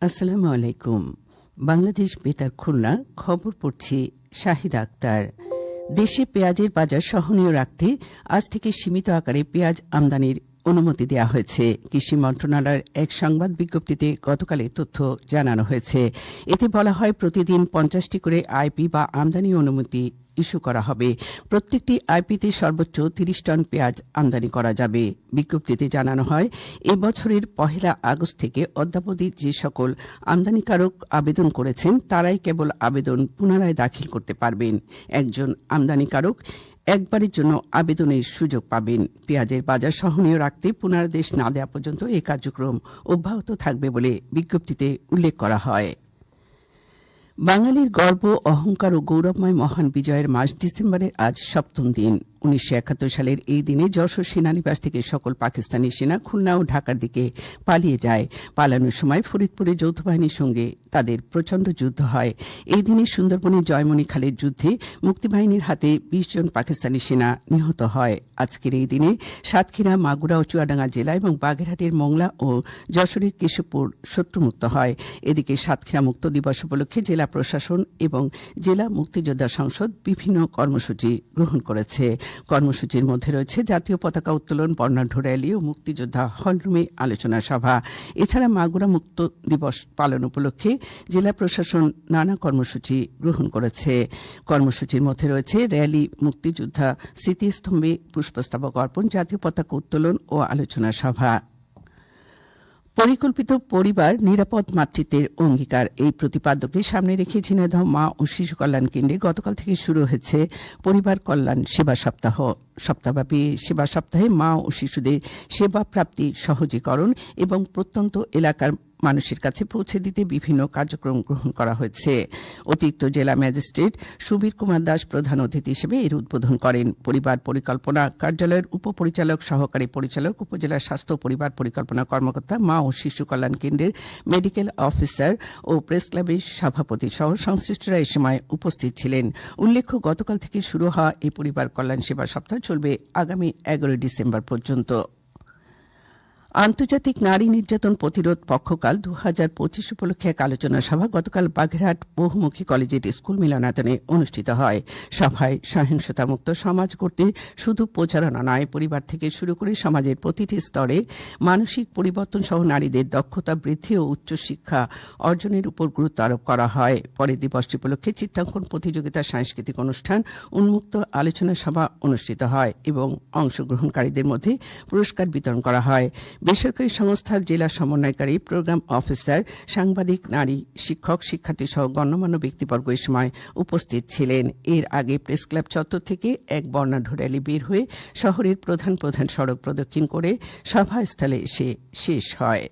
আসসালামু আলাইকুম। বাংলাদেশ বেতার খুলনা, খবর পড়ছি শাহিদা আক্তার। দেশে পেঁয়াজের বাজার সহনীয় রাখতে আজ থেকে সীমিত আকারে পেঁয়াজ আমদানির অনুমতি দেওয়া হয়েছে। কৃষি মন্ত্রণালয়ের এক সংবাদ বিজ্ঞপ্তিতে গতকাল তথ্য জানানো হয়েছে। এতে বলা হয়, প্রতিদিন পঞ্চাশটি করে আইপি বা আমদানি অনুমতি ইস্যু করা হবে। প্রত্যেকটি আইপিতে সর্বোচ্চ তিরিশ টন পেঁয়াজ আমদানি করা যাবে। বিজ্ঞপ্তিতে জানানো হয়, এ বছরের পহেলা আগস্ট থেকে অদ্যাবধি যে সকল আমদানিকারক আবেদন করেছেন, তারাই কেবল আবেদন পুনরায় দাখিল করতে পারবেন। একজন আমদানিকারক একবারের জন্য আবেদনের সুযোগ পাবেন। পেঁয়াজের বাজার সহনীয় রাখতে পুনরাদেশ না দেওয়া পর্যন্ত এই কার্যক্রম অব্যাহত থাকবে বলে বিজ্ঞপ্তিতে উল্লেখ করা হয়। বাঙালির গর্ব, অহংকার ও গৌরবময় মহান বিজয়ের মাস ডিসেম্বরের আজ সপ্তম দিন। উনিশশো একাত্তর সালের এই দিনে যশোর সেনানিবাস থেকে সকল পাকিস্তানি সেনা খুলনা ও ঢাকার দিকে পালিয়ে যায়। পালানোর সময় ফরিদপুরে যৌথ বাহিনীর সঙ্গে তাদের প্রচণ্ড যুদ্ধ হয়। এই দিনে সুন্দরবনের জয়মণি খালের যুদ্ধে মুক্তিবাহিনীর হাতে বিশ জন পাকিস্তানি সেনা নিহত হয়। আজকের এই দিনে সাতক্ষীরা, মাগুরা ও চুয়াডাঙ্গা জেলা এবং বাগেরহাটের মোংলা ও যশোরের কেশবপুর শত্রুমুক্ত হয়। এদিকে সাতক্ষীরা মুক্ত দিবস উপলক্ষে জেলা প্রশাসন এবং জেলা মুক্তিযোদ্ধা সংসদ বিভিন্ন কর্মসূচি গ্রহণ করেছে। কর্মসূচির মধ্যে রয়েছে জাতীয় পতাকা উত্তোলন, বর্ণাঢ্য র্যালি ও মুক্তিযোদ্ধা হলরুমে আলোচনা সভা। এছাড়া মাগুরা মুক্ত দিবস পালন উপলক্ষে জেলা প্রশাসন নানা কর্মসূচি গ্রহণ করেছে। কর্মসূচির মধ্যে রয়েছে র্যালি, মুক্তিযোদ্ধা স্মৃতিস্তম্ভে পুষ্পস্তবক অর্পণ, জাতীয় পতাকা উত্তোলন ও আলোচনা সভা। পরিকল্পিত পরিবার নিরাপদ মাতৃত্বের অঙ্গীকার। এই প্রতিপাদ্যকে সামনে রেখে ঝিনাইদহ মা ও শিশু কল্যাণ কেন্দ্রে গতকাল থেকে শুরু হয়েছে পরিবার কল্যাণ সেবা সপ্তাহ। সপ্তাহব্যাপী সেবা সপ্তাহে মা ও শিশুদের সেবা প্রাপ্তি সহজীকরণ এবং প্রত্যন্ত এলাকার মানুষের কাছে পৌঁছে দিতে বিভিন্ন কার্যক্রম গ্রহণ করা হয়েছে। অতিরিক্ত জেলা ম্যাজিস্ট্রেট সুবীর কুমার দাস প্রধান অতিথি হিসেবে এর উদ্বোধন করেন। পরিবার পরিকল্পনা কার্যালয়ের উপপরিচালক, সহকারী পরিচালক, উপজেলা স্বাস্থ্য পরিবার পরিকল্পনা কর্মকর্তা, মা ও শিশু কল্যাণ কেন্দ্রের মেডিকেল অফিসার ও প্রেস ক্লাবের সভাপতি সহ সংশ্লিষ্টরা এ সময় উপস্থিত ছিলেন। উল্লেখ্য, গতকাল থেকে শুরু হওয়া এই পরিবার কল্যাণ সেবা সপ্তাহ চলবে আগামী এগারোই ডিসেম্বর পর্যন্ত। আন্তর্জাতিক নারী নির্যাতন প্রতিরোধ পক্ষকাল দু হাজার পঁচিশ উপলক্ষে এক আলোচনা সভা গতকাল বাগেরহাট বহুমুখী কলেজের স্কুল মিলনায়তনে অনুষ্ঠিত হয়। সভায় সহিংসতামুক্ত সমাজ করতে শুধু প্রচারণা নয়, পরিবার থেকে শুরু করে সমাজের প্রতিটি স্তরে মানসিক পরিবর্তন সহ নারীদের দক্ষতা বৃদ্ধি ও উচ্চশিক্ষা অর্জনের উপর গুরুত্ব আরোপ করা হয়। পরে দিবসটি উপলক্ষে চিত্রাঙ্কন প্রতিযোগিতা সাংস্কৃতিক অনুষ্ঠান উন্মুক্ত আলোচনা সভা অনুষ্ঠিত হয় এবং অংশগ্রহণকারীদের মধ্যে পুরস্কার বিতরণ করা হয়। বেসরকারি সংস্থার জেলা সমন্বয়কারী প্রোগ্রাম অফিসার, সাংবাদিক, নারী, শিক্ষক, শিক্ষার্থী সহ গণ্যমান্য ব্যক্তিবর্গ এ সময় উপস্থিত ছিলেন। এর আগে প্রেস ক্লাব চত্বর থেকে এক বর্ণাঢ্য র্যালি বের হয়ে শহরের প্রধান প্রধান সড়ক প্রদক্ষিণ করে সভাস্থলে এসে শেষ হয়।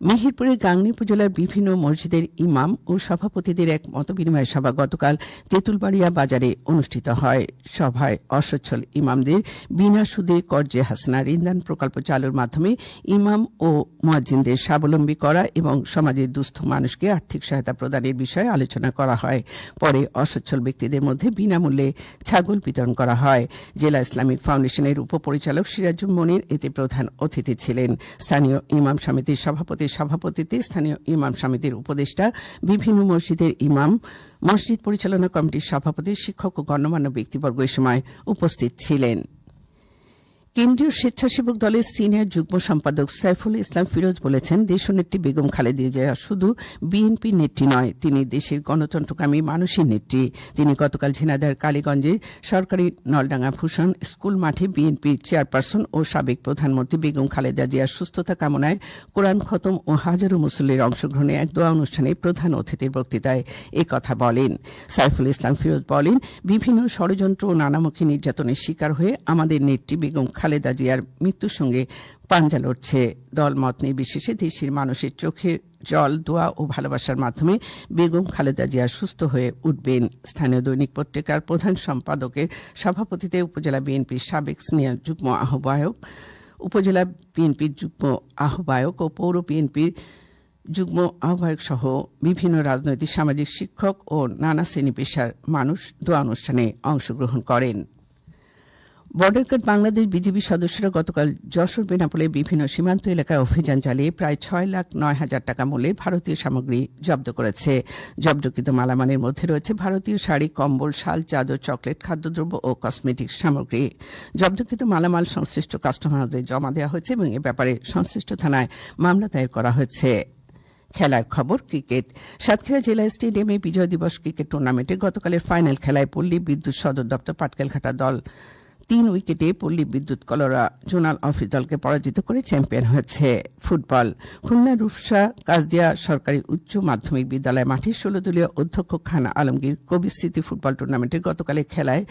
মেহেরপুরের গাংনী উপজেলার বিভিন্ন মসজিদের ইমাম ও সভাপতিদের এক মতবিনিময় সভা গতকাল তেঁতুলবাড়িয়া বাজারে অনুষ্ঠিত হয়। সভায় অসচ্ছল ইমামদের বিনা সুদে কর্জে হাসনা ঋণদান প্রকল্প চালুর মাধ্যমে ইমাম ও মুয়াজ্জিনদের স্বাবলম্বী করা এবং সমাজের দুস্থ মানুষকে আর্থিক সহায়তা প্রদানের বিষয়ে আলোচনা করা হয়। পরে অসচ্ছল ব্যক্তিদের মধ্যে বিনামূল্যে ছাগল বিতরণ করা হয়। জেলা ইসলামিক ফাউন্ডেশনের উপপরিচালক সিরাজুল মনির এতে প্রধান অতিথি ছিলেন। স্থানীয় ইমাম সমিতির সভাপতি সভাপতিত্বে স্থানীয় ইমাম সমিতির উপদেষ্টা বিভিন্ন মসজিদের ইমাম, মসজিদ পরিচালনা কমিটির সভাপতি, শিক্ষক ও গণ্যমান্য ব্যক্তিবর্গ এ সময় উপস্থিত ছিলেন। কেন্দ্রীয় স্বেচ্ছাসেবক দলের সিনিয়র যুগ্ম সম্পাদক সাইফুল ইসলাম ফিরোজ বলেছেন, দেশনেত্রী বেগম খালেদা জিয়া শুধু বিএনপি নেত্রী নয়, তিনি দেশের গণতন্ত্রকামী মানুষের নেত্রী। তিনি গতকাল ঝিনাদার কালীগঞ্জে সরকারি নলডাঙ্গা ভূষণ স্কুল মাঠে বিএনপির চেয়ারপারসন ও সাবেক প্রধানমন্ত্রী বেগম খালেদা জিয়ার সুস্থতা কামনায় কোরআন খতম ও হাজারো মুসল্লির অংশগ্রহণে এক দোয়া অনুষ্ঠানে প্রধান অতিথির বক্তৃতায় এ কথা বলেন। সাইফুল ইসলাম ফিরোজ বলেন, বিভিন্ন ষড়যন্ত্র ও নানামুখী নির্যাতনের শিকার হয়ে আমাদের নেত্রী বেগম খালেদা জিয়ার মৃত্যুর সঙ্গে পাঞ্জা লড়ছে। দল মত নির্বিশেষে দেশের মানুষের চোখের জল, দোয়া ও ভালোবাসার মাধ্যমে বেগম খালেদা জিয়া সুস্থ হয়ে উঠবেন। স্থানীয় দৈনিক পত্রিকার প্রধান সম্পাদকের সভাপতিতে উপজেলা বিএনপির সাবেক সিনিয়র যুগ্ম আহ্বায়ক, উপজেলা বিএনপির যুগ্ম আহ্বায়ক ও পৌর বিএনপির যুগ্ম আহ্বায়ক সহ বিভিন্ন রাজনৈতিক, সামাজিক শিক্ষক ও নানা শ্রেণি পেশার মানুষ দোয়া অনুষ্ঠানে অংশগ্রহণ করেন। বর্ডার গার্ড বাংলাদেশ বিজিবি সদস্যরা গতকাল যশোর বেনাপোলে বিভিন্ন সীমান্ত এলাকায় অভিযান চালিয়ে প্রায় ছয় লাখ নয় হাজার টাকা মূল্যের ভারতীয় সামগ্রী জব্দ করেছে। জব্দকৃত মালামালের মধ্যে রয়েছে ভারতীয় শাড়ি, কম্বল, শাল, চাদর, চকলেট, খাদ্যদ্রব্য ও কসমেটিক সামগ্রী। জব্দকৃত মালামাল সংশ্লিষ্ট কাস্টমার হাউসে জমা দেওয়া হয়েছে এবং এ ব্যাপারে সংশ্লিষ্ট থানায় মামলা দায়ের করা হয়েছে। খেলার খবর, ক্রিকেট। সাতক্ষীরা জেলা স্টেডিয়ামে বিজয় দিবস ক্রিকেট টুর্নামেন্টে গতকালের ফাইনাল খেলায় পল্লী বিদ্যুৎ সদর দপ্তর পাটকেলঘাটা দল তিন উইকেটে পল্লী বিদ্যুৎ কলরা জোনাল অফিস দলকে পরাজিত করে চ্যাম্পিয়ন হয়েছে ফুটবল। খুলনা রূপসা কাজদিয়া সরকারি উচ্চ মাধ্যমিক বিদ্যালয় মাঠে ষোলো দলীয় অধ্যক্ষ খান আলমগীর কবি স্মৃতি ফুটবল টুর্নামেন্টের গতকালের খেলায়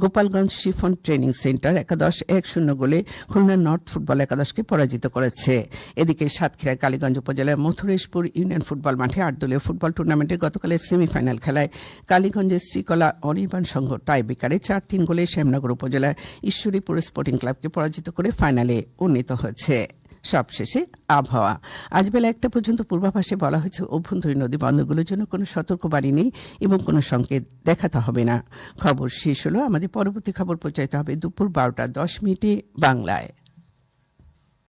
গোপালগঞ্জ শিফন ট্রেনিং সেন্টার একাদশ এক শূন্য গোলে খুলনা নর্থ ফুটবল একাদশকে পরাজিত করেছে। এদিকে সাতক্ষীরা কালীগঞ্জ উপজেলার মথুরেশপুর ইউনিয়ন ফুটবল মাঠে আট দলীয় ফুটবল টুর্নামেন্টের গতকালের সেমিফাইনাল খেলায় কালীগঞ্জের শ্রীকলা অনির্বাণ সংঘ টাই বিকারে চার তিন গোলে শ্যামনগর উপজেলার ঈশ্বরীপুর স্পোর্টিং ক্লাবকে পরাজিত করে ফাইনালে উন্নীত হয়েছে। সবশেষে আবহাওয়া। আজ বেলা একটা পর্যন্ত পূর্বাভাসে বলা হয়েছে, অভ্যন্তরীণ নদী বন্দরগুলোর জন্য কোনো সতর্কবাণী নেই এবং কোনো সংকেত দেখাতে হবে না। খবর শেষ হলো। আমাদের পরবর্তী খবর প্রচারিত হবে দুপুর বারোটা দশ মিনিটে বাংলায়।